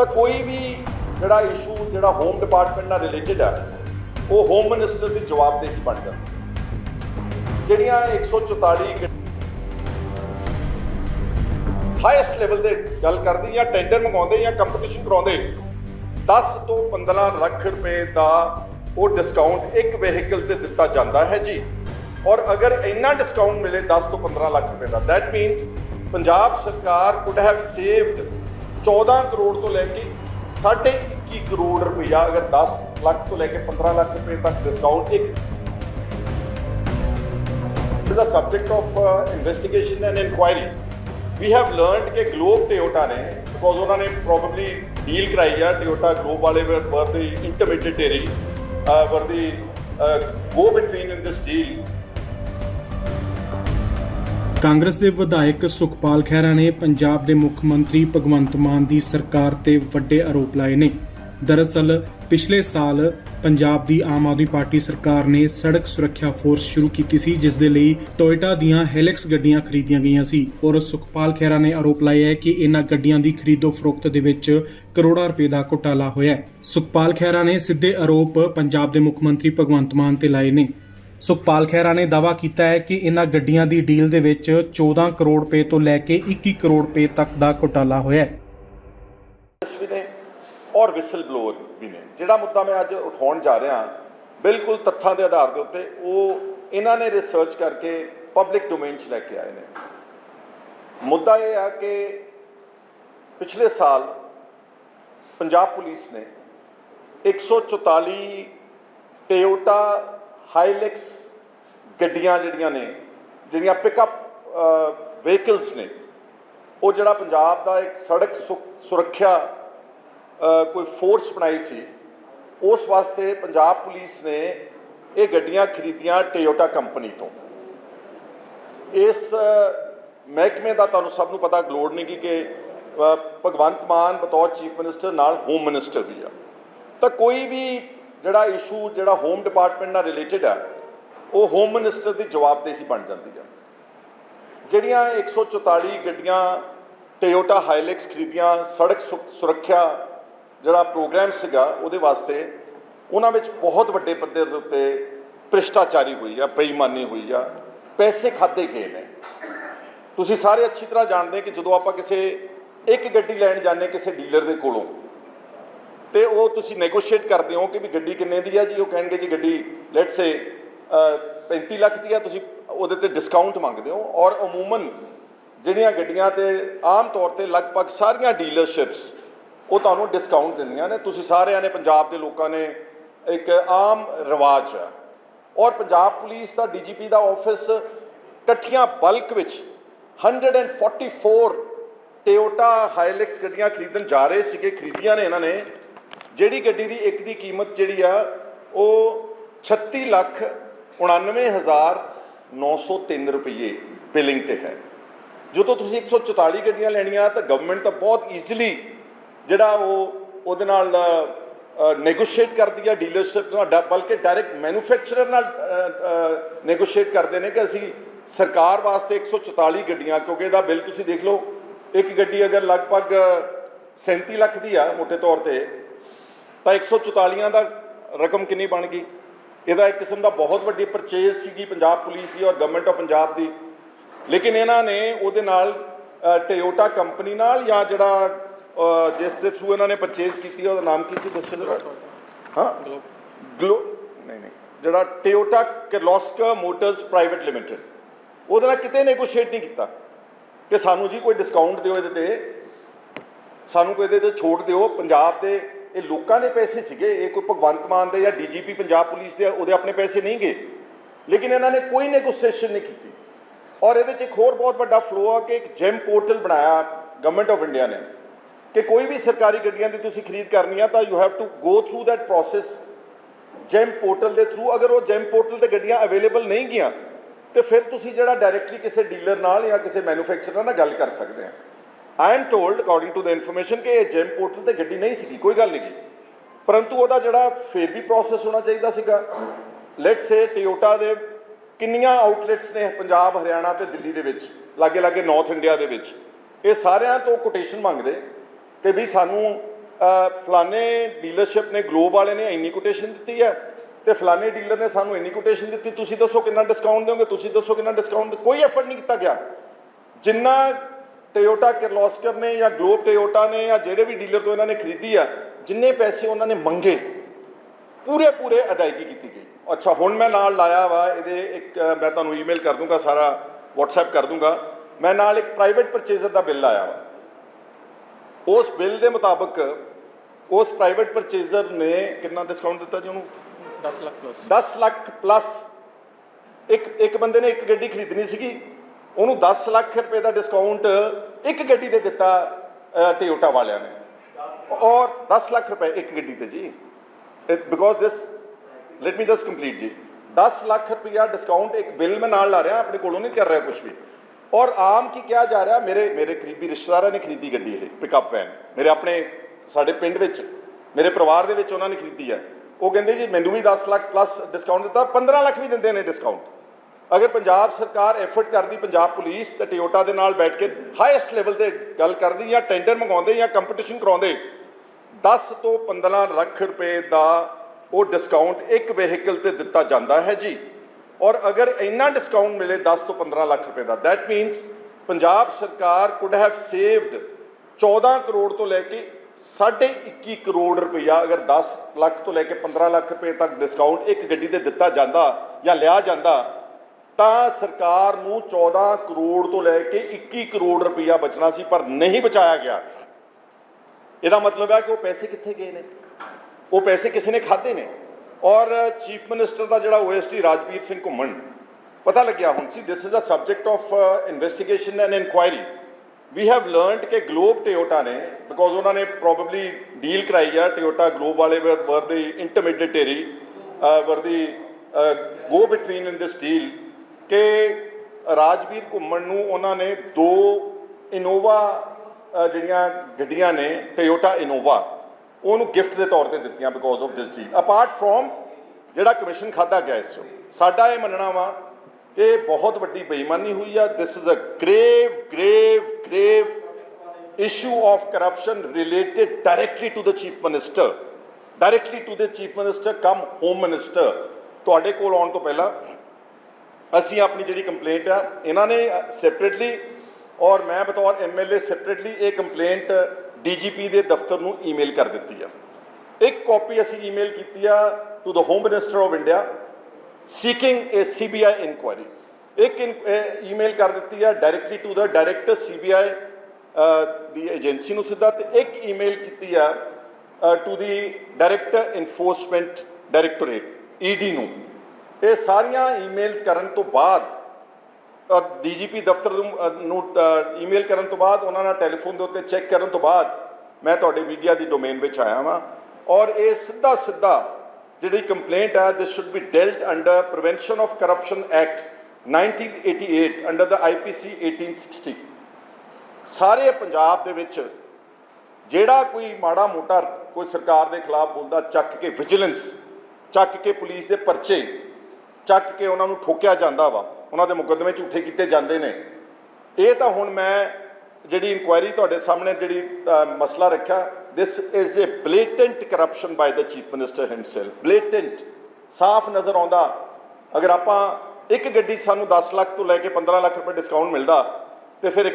ਤਾਂ ਕੋਈ ਵੀ ਜਿਹੜਾ ਇਸ਼ੂ ਜਿਹੜਾ ਹੋਮ ਡਿਪਾਰਟਮੈਂਟ ਨਾਲ ਰਿਲੇਟਡ ਹੈ ਉਹ ਹੋਮ ਮਿਨਿਸਟਰ ਦੀ ਜਵਾਬਦੇਹੀ ਬਣ ਜਾਂਦੀ। ਜਿਹੜੀਆਂ 144 ਹਾਈਐਸਟ ਲੈਵਲ ਤੇ ਗੱਲ ਕਰਦੇ ਜਾਂ ਟੈਂਡਰ ਮੰਗਾਉਂਦੇ ਜਾਂ ਕੰਪੀਟੀਸ਼ਨ ਕਰਾਉਂਦੇ 10 ਤੋਂ 15 ਲੱਖ ਰੁਪਏ ਦਾ ਉਹ ਡਿਸਕਾਊਂਟ ਇੱਕ ਵਹੀਕਲ ਤੇ ਦਿੱਤਾ ਜਾਂਦਾ ਹੈ ਜੀ। ਔਰ ਅਗਰ ਇੰਨਾ ਡਿਸਕਾਊਂਟ ਮਿਲੇ 10 ਤੋਂ 15 ਲੱਖ ਰੁਪਏ ਦਾ ਦੈਟ ਮੀਨਸ ਪੰਜਾਬ ਸਰਕਾਰ ਕੁਡ ਹੈਵ ਸੇਵਡ 14 ਕਰੋੜ ਤੋਂ ਲੈ ਕੇ 21.5 ਕਰੋੜ ਰੁਪਇਆ ਅਗਰ 10 ਲੱਖ ਤੋਂ ਲੈ ਕੇ 15 ਲੱਖ ਰੁਪਏ ਤੱਕ ਡਿਸਕਾਊਂਟ ਇੱਕ the subject of uh, investigation and inquiry we have learned ਕਿ ਗਲੋਬ ਟੋਯੋਟਾ ਨੇ ਬਿਕੋਜ਼ ਉਹਨਾਂ ਨੇ ਪ੍ਰੋਬਬਲੀ ਡੀਲ ਕਰਾਈ ਆ ਟੋਯੋਟਾ ਗਲੋਬ ਵਾਲੇ were the intermediary were the go between in this deal Congress ਦੇ ਵਿਧਾਇਕ ਸੁਖਪਾਲ ਖਹਿਰਾ ਨੇ ਪੰਜਾਬ ਦੇ ਮੁੱਖ ਮੰਤਰੀ ਭਗਵੰਤ ਮਾਨ ਦੀ ਸਰਕਾਰ ਤੇ ਵੱਡੇ ਆਰੋਪ ਲਾਏ ਨੇ। ਦਰਅਸਲ, ਪਿਛਲੇ ਸਾਲ ਪੰਜਾਬ ਦੀ ਆਮ ਆਦਮੀ ਪਾਰਟੀ ਸਰਕਾਰ ਨੇ ਸੜਕ ਸੁਰੱਖਿਆ ਫੋਰਸ ਸ਼ੁਰੂ ਕੀਤੀ ਸੀ, ਜਿਸ ਦੇ ਲਈ ਟੋਇਟਾ ਦੀਆਂ ਹੈਲਿਕਸ ਗੱਡੀਆਂ ਖਰੀਦੀਆਂ ਗਈਆਂ ਸੀ। ਔਰ ਸੁਖਪਾਲ ਖਹਿਰਾ ਨੇ ਆਰੋਪ ਲਾਇਆ ਹੈ ਕਿ ਇਹਨਾਂ ਗੱਡੀਆਂ ਦੀ ਖਰੀਦੋ ਫਰੋਖਤ ਦੇ ਵਿੱਚ ਕਰੋੜਾਂ ਰੁਪਏ ਦਾ ਘੁਟਾਲਾ ਹੋਇਆ ਹੈ। ਸੁਖਪਾਲ ਖਹਿਰਾ ਨੇ ਸਿੱਧੇ ਆਰੋਪ ਪੰਜਾਬ ਦੇ ਮੁੱਖ ਮੰਤਰੀ ਭਗਵੰਤ ਮਾਨ ਤੇ ਲਾਏ ਨੇ। ਸੁਖਪਾਲ ਖਹਿਰਾ ਨੇ ਦਾਅਵਾ ਕੀਤਾ ਹੈ ਕਿ ਇਹਨਾਂ ਗੱਡੀਆਂ ਦੀ ਡੀਲ ਦੇ ਵਿੱਚ 14 ਕਰੋੜ ਰੁਪਏ ਤੋਂ ਲੈ ਕੇ 21 ਕਰੋੜ ਰੁਪਏ ਤੱਕ ਦਾ ਘੁਟਾਲਾ ਹੋਇਆ ਹੈ। ਵੀ ਨੇ ਔਰ ਵਿਸਲ ਬਲੋਅਰ ਵੀ ਨੇ। ਜਿਹੜਾ ਮੁੱਦਾ ਮੈਂ ਅੱਜ ਉਠਾਉਣ ਜਾ ਰਿਹਾ, ਬਿਲਕੁਲ ਤੱਥਾਂ ਦੇ ਆਧਾਰ ਦੇ ਉੱਤੇ, ਉਹ ਇਹਨਾਂ ਨੇ ਰਿਸਰਚ ਕਰਕੇ ਪਬਲਿਕ ਡੋਮੇਨ 'ਚ ਲੈ ਕੇ ਆਏ ਨੇ। ਮੁੱਦਾ ਇਹ ਆ ਕਿ ਪਿਛਲੇ ਸਾਲ ਪੰਜਾਬ ਪੁਲਿਸ ਨੇ 144 ਟੋਯੋਟਾ ਹਾਈਲੈਕਸ ਗੱਡੀਆਂ ਜਿਹੜੀਆਂ ਨੇ, ਜਿਹੜੀਆਂ ਪਿਕਅਪ ਵਹੀਕਲਸ ਨੇ, ਉਹ ਜਿਹੜਾ ਪੰਜਾਬ ਦਾ ਇੱਕ ਸੜਕ ਸੁ- ਸੁਰੱਖਿਆ ਕੋਈ ਫੋਰਸ ਬਣਾਈ ਸੀ, ਉਸ ਵਾਸਤੇ ਪੰਜਾਬ ਪੁਲਿਸ ਨੇ ਇਹ ਗੱਡੀਆਂ ਖਰੀਦੀਆਂ ਟੋਯੋਟਾ ਕੰਪਨੀ ਤੋਂ। ਇਸ, ਮਹਿਕਮੇ ਦਾ ਤੁਹਾਨੂੰ ਸਭ ਨੂੰ ਪਤਾ, ਲੋੜ ਨਹੀਂ ਕਿ ਭਗਵੰਤ ਮਾਨ ਬਤੌਰ ਚੀਫ ਮਿਨਿਸਟਰ ਨਾਲ ਹੋਮ ਮਿਨਿਸਟਰ ਵੀ ਆ। ਤਾਂ ਕੋਈ ਵੀ ਜਿਹੜਾ ਇਸ਼ੂ ਜਿਹੜਾ ਹੋਮ ਡਿਪਾਰਟਮੈਂਟ ਨਾਲ ਰਿਲੇਟਡ ਆ, ਉਹ ਹੋਮ ਮਿਨਿਸਟਰ ਦੀ ਜਵਾਬਦੇਹੀ ਬਣ ਜਾਂਦੀ ਆ। ਜਿਹੜੀਆਂ 144 ਗੱਡੀਆਂ ਟੋਯੋਟਾ ਹਾਈਲੈਕਸ ਖਰੀਦੀਆਂ, ਸੜਕ ਸੁ- ਸੁਰੱਖਿਆ ਜਿਹੜਾ ਪ੍ਰੋਗਰਾਮ ਸੀਗਾ, ਉਹਦੇ ਵਾਸਤੇ ਉਹਨਾਂ ਵਿੱਚ ਬਹੁਤ ਵੱਡੇ ਪੱਧਰ ਦੇ ਉੱਤੇ ਭ੍ਰਿਸ਼ਟਾਚਾਰੀ ਹੋਈ ਆ, ਬੇਈਮਾਨੀ ਹੋਈ ਆ, ਪੈਸੇ ਖਾਦੇ ਗਏ ਨੇ। ਤੁਸੀਂ ਸਾਰੇ ਅੱਛੀ ਤਰ੍ਹਾਂ ਜਾਣਦੇ ਕਿ ਜਦੋਂ ਆਪਾਂ ਕਿਸੇ ਇੱਕ ਗੱਡੀ ਲੈਣ ਜਾਂਦੇ ਕਿਸੇ ਡੀਲਰ ਦੇ ਕੋਲੋਂ ਤੇ ਉਹ ਤੁਸੀਂ ਨੈਗੋਸ਼ੀਏਟ ਕਰਦੇ ਹੋ ਕਿ ਵੀ ਗੱਡੀ ਕਿੰਨੇ ਦੀ ਆ ਜੀ? ਉਹ ਕਹਿਣਗੇ ਜੀ ਗੱਡੀ ਲੈਟਸ ਸੇ 35 ਲੱਖ ਦੀ ਆ, ਤੁਸੀਂ ਉਹਦੇ ਤੇ ਡਿਸਕਾਊਂਟ ਮੰਗਦੇ ਹੋ। ਔਰ ਅਮੂਮਨ ਜਿਹੜੀਆਂ ਗੱਡੀਆਂ ਤੇ ਆਮ ਤੌਰ ਤੇ ਲਗਭਗ ਸਾਰੀਆਂ ਡੀਲਰਸ਼ਿਪਸ ਉਹ ਤੁਹਾਨੂੰ ਡਿਸਕਾਊਂਟ ਦਿੰਦੀਆਂ ਨੇ। ਤੁਸੀਂ ਸਾਰਿਆਂ ਨੇ, ਪੰਜਾਬ ਦੇ ਲੋਕਾਂ ਨੇ ਇੱਕ ਆਮ ਰਿਵਾਜ ਹੈ ਔਰ ਪੰਜਾਬ ਪੁਲਿਸ ਦਾ ਡੀਜੀਪੀ ਦਾ ਆਫਿਸ ਇਕੱਠੀਆਂ ਬਲਕ ਵਿੱਚ 144 ਟੋਯੋਟਾ ਹਾਈਲੈਕਸ ਗੱਡੀਆਂ ਖਰੀਦਣ ਜਾ ਰਹੇ ਸੀਗੇ, ਖਰੀਦੀਆਂ ਨੇ ਇਹਨਾਂ ਨੇ। ਜਿਹੜੀ ਗੱਡੀ ਦੀ ਇੱਕ ਦੀ ਕੀਮਤ ਜਿਹੜੀ ਆ, ਉਹ 36 ਲੱਖ 99903 ਰੁਪਏ ਬਿਲਿੰਗ ਤੇ ਹੈ। ਜਦੋਂ ਤੁਸੀਂ 144 ਗੱਡੀਆਂ ਲੈਣੀਆਂ, ਤਾਂ ਗਵਰਨਮੈਂਟ ਤਾਂ ਬਹੁਤ ਈਜ਼ੀਲੀ ਜਿਹੜਾ ਉਹ ਉਹਦੇ ਨਾਲ ਨੈਗੋਸ਼ੀਏਟ ਕਰਦੀ ਆ ਡੀਲਰਸ਼ਿਪ ਨਾਲ, ਡਾ- ਬਲਕਿ ਡਾਇਰੈਕਟ ਮੈਨੂਫੈਕਚਰਰ ਨਾਲ ਨੈਗੋਸ਼ੀਏਟ ਕਰਦੇ ਨੇ ਕਿ ਅਸੀਂ ਸਰਕਾਰ ਵਾਸਤੇ 144 ਗੱਡੀਆਂ, ਕਿਉਂਕਿ ਇਹਦਾ ਬਿੱਲ ਤੁਸੀਂ ਦੇਖ ਲਓ, ਇੱਕ ਗੱਡੀ ਅਗਰ ਲਗਭਗ 37 ਲੱਖ ਦੀ ਆ ਮੋٹے ਤੌਰ ਤੇ ਤਾਂ 144 ਦਾ ਰਕਮ ਕਿੰਨੀ ਬਣ ਗਈ? ਇਹਦਾ ਇੱਕ ਕਿਸਮ ਦਾ ਬਹੁਤ ਵੱਡੀ ਪਰਚੇਜ਼ ਸੀਗੀ ਪੰਜਾਬ ਪੁਲਿਸ ਦੀ ਔਰ ਗਵਰਨਮੈਂਟ ਆਫ ਪੰਜਾਬ ਦੀ। ਲੇਕਿਨ ਇਹਨਾਂ ਨੇ ਉਹਦੇ ਨਾਲ ਟੋਯੋਟਾ ਕੰਪਨੀ ਨਾਲ ਜਾਂ ਜਿਹੜਾ ਜਿਸ ਦੇ ਥਰੂ ਇਹਨਾਂ ਨੇ ਪਰਚੇਜ਼ ਕੀਤੀ ਉਹਦਾ ਨਾਮ ਕੀ ਸੀ? ਦੱਸੋ ਜਰਾ। ਹਾਂ? ਗਲੋ ਨਹੀਂ ਨਹੀਂ। ਜਿਹੜਾ Toyota Kirloskar Motors Private Limited ਉਹਦੇ ਨਾਲ ਕਿਤੇ ਨੈਗੋਸ਼ੀਏਟ ਨਹੀਂ ਕੀਤਾ ਕਿ ਸਾਨੂੰ ਜੀ ਕੋਈ ਡਿਸਕਾਊਂਟ ਦਿਓ ਇਹਦੇ ਤੇ। ਸਾਨੂੰ ਕੋਈ ਇਹਦੇ ਤੇ ਛੋਟ ਦਿਓ। ਪੰਜਾਬ ਦੇ ਇਹ ਲੋਕਾਂ ਦੇ ਪੈਸੇ ਸੀਗੇ, ਇਹ ਕੋਈ ਭਗਵੰਤ ਮਾਨ ਦੇ ਜਾਂ ਡੀਜੀਪੀ ਪੰਜਾਬ ਪੁਲਿਸ ਦੇ ਉਹਦੇ ਆਪਣੇ ਪੈਸੇ ਨਹੀਂ ਗਏ। ਲੇਕਿਨ ਇਹਨਾਂ ਨੇ ਕੋਈ ਨੈਗੋਸ਼ੀਏਸ਼ਨ ਨਹੀਂ ਕੀਤੀ। ਔਰ ਇਹਦੇ 'ਚ ਇੱਕ ਹੋਰ ਬਹੁਤ ਵੱਡਾ ਫਲੋ ਆ ਕਿ ਇੱਕ ਜੈਮ ਪੋਰਟਲ ਬਣਾਇਆ ਗਵਰਨਮੈਂਟ ਆਫ ਇੰਡੀਆ ਨੇ ਕਿ ਕੋਈ ਵੀ ਸਰਕਾਰੀ ਗੱਡੀਆਂ ਦੀ ਤੁਸੀਂ ਖਰੀਦ ਕਰਨੀ ਆ ਤਾਂ you have to go through that process GeM portal ਦੇ ਥਰੂ ਅਗਰ ਉਹ ਜੈਮ ਪੋਰਟਲ ਤੇ ਗੱਡੀਆਂ ਅਵੇਲੇਬਲ ਨਹੀਂ ਗਈਆਂ, ਤੇ ਫਿਰ ਤੁਸੀਂ ਜਿਹੜਾ ਡਾਇਰੈਕਟਲੀ ਕਿਸੇ ਡੀਲਰ ਨਾਲ ਜਾਂ ਕਿਸੇ ਮੈਨੂਫੈਕਚਰਰ ਨਾਲ ਗੱਲ ਕਰ ਸਕਦੇ ਆ। I am told according to the information ਕਿ ਇਹ ਜੈਮ ਪੋਰਟਲ ਤੇ ਗੱਡੀ ਨਹੀਂ ਸੀਗੀ ਕੋਈ ਗੱਲ ਨਹੀਂ ਗੀ। ਪਰੰਤੂ ਉਹਦਾ ਜਿਹੜਾ ਫੇਰ ਵੀ ਪ੍ਰੋਸੈਸ ਹੋਣਾ ਚਾਹੀਦਾ ਸੀਗਾ। ਲੈਟਸ ਸੇ ਟਿਓਟਾ ਦੇ ਕਿੰਨੀਆਂ ਆਊਟਲੈਟਸ ਨੇ ਪੰਜਾਬ ਹਰਿਆਣਾ ਤੇ ਦਿੱਲੀ ਦੇ ਵਿੱਚ ਲਾਗੇ ਲਾਗੇ ਨਾਰਥ ਇੰਡੀਆ ਦੇ ਵਿੱਚ। ਇਹ ਸਾਰਿਆਂ ਤੋਂ ਕੋਟੇਸ਼ਨ ਮੰਗਦੇ ਕਿ ਵੀ ਸਾਨੂੰ ਅ, ਫਲਾਣੇ ਡੀਲਰਸ਼ਿਪ ਨੇ ਗਲੋਬ ਵਾਲੇ ਨੇ ਇੰਨੀ ਕੋਟੇਸ਼ਨ ਦਿੱਤੀ ਹੈ ਤੇ ਫਲਾਣੇ ਡੀਲਰ ਨੇ ਸਾਨੂੰ ਇੰਨੀ ਕੋਟੇਸ਼ਨ ਦਿੱਤੀ। ਤੁਸੀਂ ਦੱਸੋ ਕਿੰਨਾ ਡਿਸਕਾਊਂਟ ਦਿਓਗੇ? ਤੁਸੀਂ ਦੱਸੋ ਕਿੰਨਾ ਡਿਸਕਾਊਂਟ ਕੋਈ ਐਫਰਟ ਨਹੀਂ ਕੀਤਾ ਗਿਆ। ਜਿੰਨਾ ਟੋਯੋਟਾ ਕਿਰਲੋਸਕਰ ਨੇ ਜਾਂ ਗਲੋਬ ਟੋਯੋਟਾ ਨੇ ਜਾਂ ਜਿਹੜੇ ਵੀ ਡੀਲਰ ਤੋਂ ਇਹਨਾਂ ਨੇ ਖਰੀਦੀ ਆ ਜਿੰਨੇ ਪੈਸੇ ਉਹਨਾਂ ਨੇ ਮੰਗੇ ਪੂਰੇ ਪੂਰੇ ਅਦਾਇਗੀ ਕੀਤੀ ਗਈ। ਅੱਛਾ ਹੁਣ ਮੈਂ ਨਾਲ ਲਾਇਆ ਵਾ ਇਹਦੇ ਇੱਕ ਮੈਂ ਤੁਹਾਨੂੰ ਈਮੇਲ ਕਰ ਦੂੰਗਾ ਸਾਰਾ WhatsApp ਕਰ ਦੂੰਗਾ। ਮੈਂ ਨਾਲ ਇੱਕ ਪ੍ਰਾਈਵੇਟ ਪਰਚੇਜ਼ਰ ਦਾ ਬਿੱਲ ਲਾਇਆ ਵਾ। ਉਸ ਬਿੱਲ ਦੇ ਮੁਤਾਬਕ ਉਸ ਪ੍ਰਾਈਵੇਟ ਪਰਚੇਜ਼ਰ ਨੇ ਕਿੰਨਾ ਡਿਸਕਾਊਂਟ ਦਿੱਤਾ ਜੀ ਉਹਨੂੰ? 10 ਲੱਖ ਪਲੱਸ 10 ਲੱਖ ਪਲੱਸ ਇੱਕ ਇੱਕ ਬੰਦੇ ਨੇ ਇੱਕ ਗੱਡੀ ਖਰੀਦਣੀ ਸੀਗੀ ਉਹਨੂੰ 10 ਲੱਖ ਰੁਪਏ ਦਾ ਡਿਸਕਾਊਂਟ ਇੱਕ ਗੱਡੀ ਤੇ ਦਿੱਤਾ ਟਿਓਟਾ ਵਾਲਿਆਂ ਨੇ। ਔਰ 10 ਲੱਖ ਰੁਪਏ ਇੱਕ ਗੱਡੀ ਤੇ ਜੀ। Because this let me just complete ਜੀ। 10 ਲੱਖ ਰੁਪਇਆ ਡਿਸਕਾਊਂਟ ਇੱਕ ਬਿੱਲ ਮੈਂ ਨਾਲ ਲਾ ਰਿਹਾ, ਆਪਣੇ ਕੋਲੋਂ ਨਹੀਂ ਕਰ ਰਿਹਾ ਕੁਝ ਵੀ। ਔਰ ਆਮ ਕੀ ਕਿਹਾ ਜਾ ਰਿਹਾ, ਮੇਰੇ ਮੇਰੇ ਕਰੀਬੀ ਰਿਸ਼ਤੇਦਾਰਾਂ ਨੇ ਖਰੀਦੀ ਗੱਡੀ ਇਹ ਪਿਕਅਪ ਵੈਨ ਮੇਰੇ ਆਪਣੇ, ਸਾਡੇ ਪਿੰਡ ਵਿੱਚ, ਮੇਰੇ ਪਰਿਵਾਰ ਦੇ ਵਿੱਚ ਉਹਨਾਂ ਨੇ ਖਰੀਦੀ ਹੈ ਉਹ ਕਹਿੰਦੇ ਜੀ, ਮੈਨੂੰ ਵੀ 10 ਲੱਖ ਪਲੱਸ ਡਿਸਕਾਊਂਟ ਦਿੱਤਾ 15 ਲੱਖ ਵੀ ਦਿੰਦੇ ਨੇ ਡਿਸਕਾਊਂਟ ਅਗਰ ਪੰਜਾਬ ਸਰਕਾਰ ਐਫਰਟ ਕਰਦੀ, ਪੰਜਾਬ ਪੁਲਿਸ ਤੇ ਟਿਓਟਾ ਦੇ ਨਾਲ ਬੈਠ ਕੇ ਹਾਈਐਸਟ ਲੈਵਲ ਤੇ ਗੱਲ ਕਰਦੀ ਜਾਂ ਟੈਂਡਰ ਮੰਗਾਉਂਦੇ ਜਾਂ ਕੰਪੀਟੀਸ਼ਨ ਕਰਾਉਂਦੇ 10 ਤੋਂ 15 ਲੱਖ ਰੁਪਏ ਦਾ ਉਹ ਡਿਸਕਾਊਂਟ ਇੱਕ ਵਹੀਕਲ ਤੇ ਦਿੱਤਾ ਜਾਂਦਾ ਹੈ ਜੀ। ਔਰ ਅਗਰ ਇੰਨਾ ਡਿਸਕਾਊਂਟ ਮਿਲੇ 10 ਤੋਂ 15 ਲੱਖ ਰੁਪਏ ਦਾ ਦੈਟ ਮੀਨਸ ਪੰਜਾਬ ਸਰਕਾਰ ਕੁਡ ਹੈਵ ਸੇਵਡ 14 ਕਰੋੜ ਤੋਂ ਲੈ ਕੇ 21 ਕਰੋੜ ਰੁਪਇਆ, ਅਗਰ 10 ਲੱਖ ਤੋਂ ਲੈ ਕੇ 15 ਲੱਖ ਰੁਪਏ ਤੱਕ ਡਿਸਕਾਊਂਟ ਇੱਕ ਗੱਡੀ ਤੇ ਦਿੱਤਾ ਜਾਂਦਾ ਜਾਂ ਲਿਆ ਜਾਂਦਾ ਤਾਂ ਸਰਕਾਰ ਨੂੰ 14 ਕਰੋੜ ਤੋਂ ਲੈ ਕੇ 21 ਕਰੋੜ ਰੁਪਇਆ ਬਚਣਾ ਸੀ, ਪਰ ਨਹੀਂ ਬਚਾਇਆ ਗਿਆ। ਇਹਦਾ ਮਤਲਬ ਹੈ ਕਿ ਉਹ ਪੈਸੇ ਕਿੱਥੇ ਗਏ ਨੇ? ਉਹ ਪੈਸੇ ਕਿਸੇ ਨੇ ਖਾਦੇ ਨੇ? ਔਰ ਚੀਫ ਮਿਨਿਸਟਰ ਦਾ ਜਿਹੜਾ ਓਐਸਟੀ ਰਾਜਵੀਰ ਸਿੰਘ ਘੁੰਮਣ, ਪਤਾ ਲੱਗਿਆ ਹੁਣ ਸੀ this is a subject of investigation and inquiry we have learned ਕਿ ਗਲੋਬ ਟੋਯੋਟਾ ਨੇ ਬਿਕੋਜ਼ ਉਹਨਾਂ ਨੇ ਪ੍ਰੋਬਬਲੀ ਡੀਲ ਕਰਾਈ ਆ ਟੋਯੋਟਾ ਗਲੋਬ ਵਾਲੇ ਵਰ the intermediary were the go between in this deal ਕਿ ਰਾਜਵੀਰ ਘੁੰਮਣ ਨੂੰ ਉਹਨਾਂ ਨੇ ਦੋ ਇਨੋਵਾ ਜਿਹੜੀਆਂ ਗੱਡੀਆਂ ਨੇ ਟੋਯੋਟਾ ਇਨੋਵਾ ਉਹਨੂੰ ਗਿਫਟ ਦੇ ਤੌਰ ਤੇ ਦਿੱਤੀਆਂ because of this deal apart from ਜਿਹੜਾ ਕਮਿਸ਼ਨ ਖਾਦਾ ਗਿਆ ਇਸ ਚੋਂ, ਸਾਡਾ ਇਹ ਮੰਨਣਾ ਵਾ ਕਿ ਬਹੁਤ ਵੱਡੀ ਬੇਈਮਾਨੀ ਹੋਈ ਆ। This is a grave grave grave issue of corruption related directly to the chief minister. Directly to the chief minister, come home minister. ਤੁਹਾਡੇ ਕੋਲ ਆਉਣ ਤੋਂ ਪਹਿਲਾਂ ਅਸੀਂ ਆਪਣੀ ਜਿਹੜੀ ਕੰਪਲੇਂਟ ਆ, ਇਹਨਾਂ ਨੇ ਸੈਪਰੇਟਲੀ ਔਰ ਮੈਂ ਬਤੌਰ ਐਮਐਲਏ ਸੈਪਰੇਟਲੀ ਇਹ ਕੰਪਲੇਂਟ ਡੀਜੀਪੀ ਦੇ ਦਫ਼ਤਰ ਨੂੰ ਈਮੇਲ ਕਰ ਦਿੱਤੀ ਆ। ਇੱਕ ਕਾਪੀ ਅਸੀਂ ਈਮੇਲ ਕੀਤੀ ਆ to the home minister of India seeking a CBI inquiry ਇੱਕ ਈਮੇਲ ਕਰ ਦਿੱਤੀ ਆ directly to the director CBI ਦੀ ਏਜੰਸੀ ਨੂੰ ਸਿੱਧਾ ਤੇ ਇੱਕ ਈਮੇਲ ਕੀਤੀ ਆ to the director enforcement directorate ED ਨੂੰ। ਇਹ ਸਾਰੀਆਂ ਈਮੇਲਸ ਕਰਨ ਤੋਂ ਬਾਅਦ ਡੀਜੀਪੀ ਦਫ਼ਤਰ ਨੂੰ, ਅ, ਨੂੰ ਈਮੇਲ ਕਰਨ ਤੋਂ ਬਾਅਦ ਉਹਨਾਂ ਨਾਲ ਟੈਲੀਫੋਨ ਦੇ ਉੱਤੇ ਚੈੱਕ ਕਰਨ ਤੋਂ ਬਾਅਦ ਮੈਂ ਤੁਹਾਡੇ ਮੀਡੀਆ ਦੀ ਡੋਮੇਨ ਵਿੱਚ ਆਇਆ ਵਾਂ। ਔਰ ਇਹ ਸਿੱਧਾ ਸਿੱਧਾ ਜਿਹੜੀ ਕੰਪਲੇਂਟ ਹੈ this should be dealt under prevention of corruption act 1988 under the IPC 1860 ਸਾਰੇ ਪੰਜਾਬ ਦੇ ਵਿੱਚ ਜਿਹੜਾ ਕੋਈ ਮਾੜਾ ਮੋਟਾ ਕੋਈ ਸਰਕਾਰ ਦੇ ਖਿਲਾਫ ਬੋਲਦਾ ਚੱਕ ਕੇ ਵਿਜੀਲੈਂਸ ਚੱਕ ਕੇ ਪੁਲਿਸ ਦੇ ਪਰਚੇ ਚੱਕ ਕੇ ਉਹਨਾਂ ਨੂੰ ਠੋਕਿਆ ਜਾਂਦਾ ਵਾ। ਉਹਨਾਂ ਦੇ ਮੁਕੱਦਮੇ ਝੂਠੇ ਕੀਤੇ ਜਾਂਦੇ ਨੇ। ਇਹ ਤਾਂ ਹੁਣ ਮੈਂ ਜਿਹੜੀ ਇਨਕੁਆਇਰੀ ਤੁਹਾਡੇ ਸਾਹਮਣੇ ਜਿਹੜੀ ਮਸਲਾ ਰੱਖਿਆ this is a blatant corruption by the chief minister himself blatant ਸਾਫ਼ ਨਜ਼ਰ ਆਉਂਦਾ। ਅਗਰ ਆਪਾਂ ਇੱਕ ਗੱਡੀ ਸਾਨੂੰ 10 ਲੱਖ ਤੋਂ ਲੈ ਕੇ 15 ਲੱਖ ਰੁਪਏ ਡਿਸਕਾਊਂਟ ਮਿਲਦਾ, ਤੇ ਫਿਰ